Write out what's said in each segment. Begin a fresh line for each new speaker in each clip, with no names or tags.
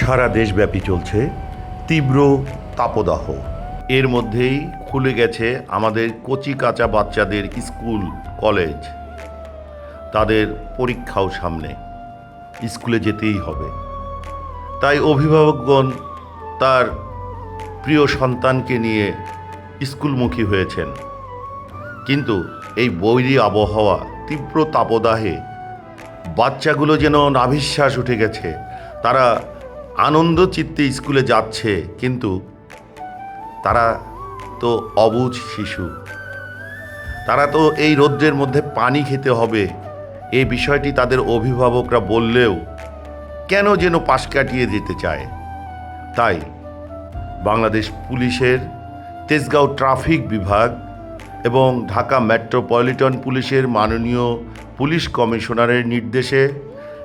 সারা দেশব্যাপী চলছে তীব্র তাপদাহ। এর মধ্যেই খুলে গেছে আমাদের কচি কাঁচা বাচ্চাদের স্কুল, কলেজ। তাদের পরীক্ষাও সামনে। স্কুলে যেতেই হবে। তাই অভিভাবকগণ তার প্রিয় সন্তানকে নিয়ে স্কুলমুখী হয়েছেন। কিন্তু এই বৈরী আবহাওয়া, তীব্র তাপদাহে বাচ্চাগুলো যেন নাভিশ্বাস উঠে গেছে, তারা আনন্দ চিত্তে স্কুলে যাচ্ছে, কিন্তু তারা তো অবুঝ শিশু। তারা তো এই রৌদ্রের মধ্যে পানি খেতে হবে। এই বিষয়টি তাদের অভিভাবকরা বললেও কেন যেন পাশ কাটিয়ে যেতে চায়। তাই বাংলাদেশ পুলিশের তেজগাঁও ট্রাফিক বিভাগ এবং ঢাকা মেট্রোপলিটন পুলিশের মাননীয় পুলিশ কমিশনারের নির্দেশে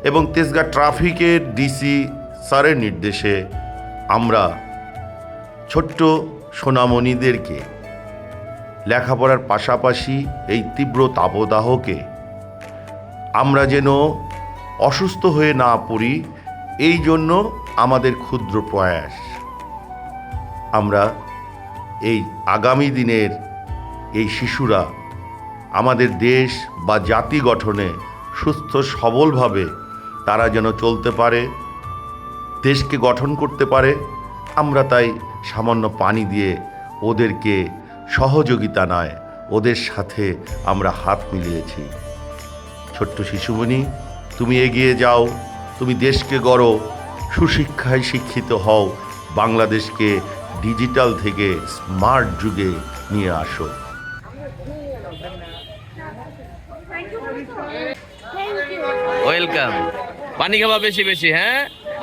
এবং তেজগাঁ ট্রাফিকের ডিসি স্যারের নির্দেশে আমরা ছোট্ট সোনামণিদেরকে লেখাপড়ার পাশাপাশি এই তীব্র তাপদাহকে আমরা যেন অসুস্থ হয়ে না পড়ি, এই জন্য আমাদের ক্ষুদ্র প্রয়াস। আমরা এই আগামী দিনের এই শিশুরা আমাদের দেশ বা জাতি গঠনে সুস্থ সবলভাবে তারা যেন চলতে পারে। দেশকে গঠন করতে পারে, আমরা তাই সামান্য পানি দিয়ে ওদেরকে সহযোগিতা নয়, ওদের সাথে আমরা হাত মিলিয়েছি। ছোট্ট শিশুমণি, তুমি এগিয়ে যাও, তুমি দেশকে গড়ো, সুশিক্ষায় শিক্ষিত হও, বাংলাদেশকে ডিজিটাল থেকে স্মার্ট যুগে নিয়ে আসো।
ওয়েলকাম পানি খাওয়া বেশি বেশি হ্যাঁ?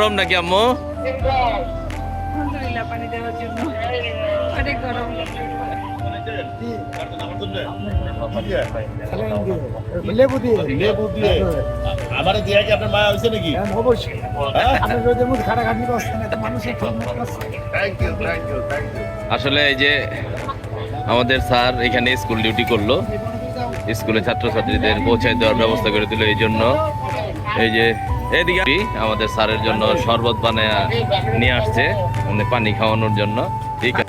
গরম নাকি আম্মু?
আলহামদুলিল্লাহ পানি দেওয়ার জন্য। অনেক গরম।
লেবু দিয়ে।
লেবু দিয়ে। আমারে দিয়া কি আপনার মায়া হয়েছে নাকি?
অবশ্যই। আপনি রোদের মধ্যে খাটাখাটি করছেন এত মানুষের
thank you thank you thank you
আসলে এই যে আমাদের স্যার এখানে স্কুল ডিউটি করল স্কুলে ছাত্রছাত্রীদের পৌঁছায় দেওয়ার ব্যবস্থা করে দিল এই জন্য এই যে এদিকে আমাদের স্যারের জন্য শরবত বানায় নিয়ে আসছে। উনি পানি খাওয়ানোর জন্য। ঠিক আছে।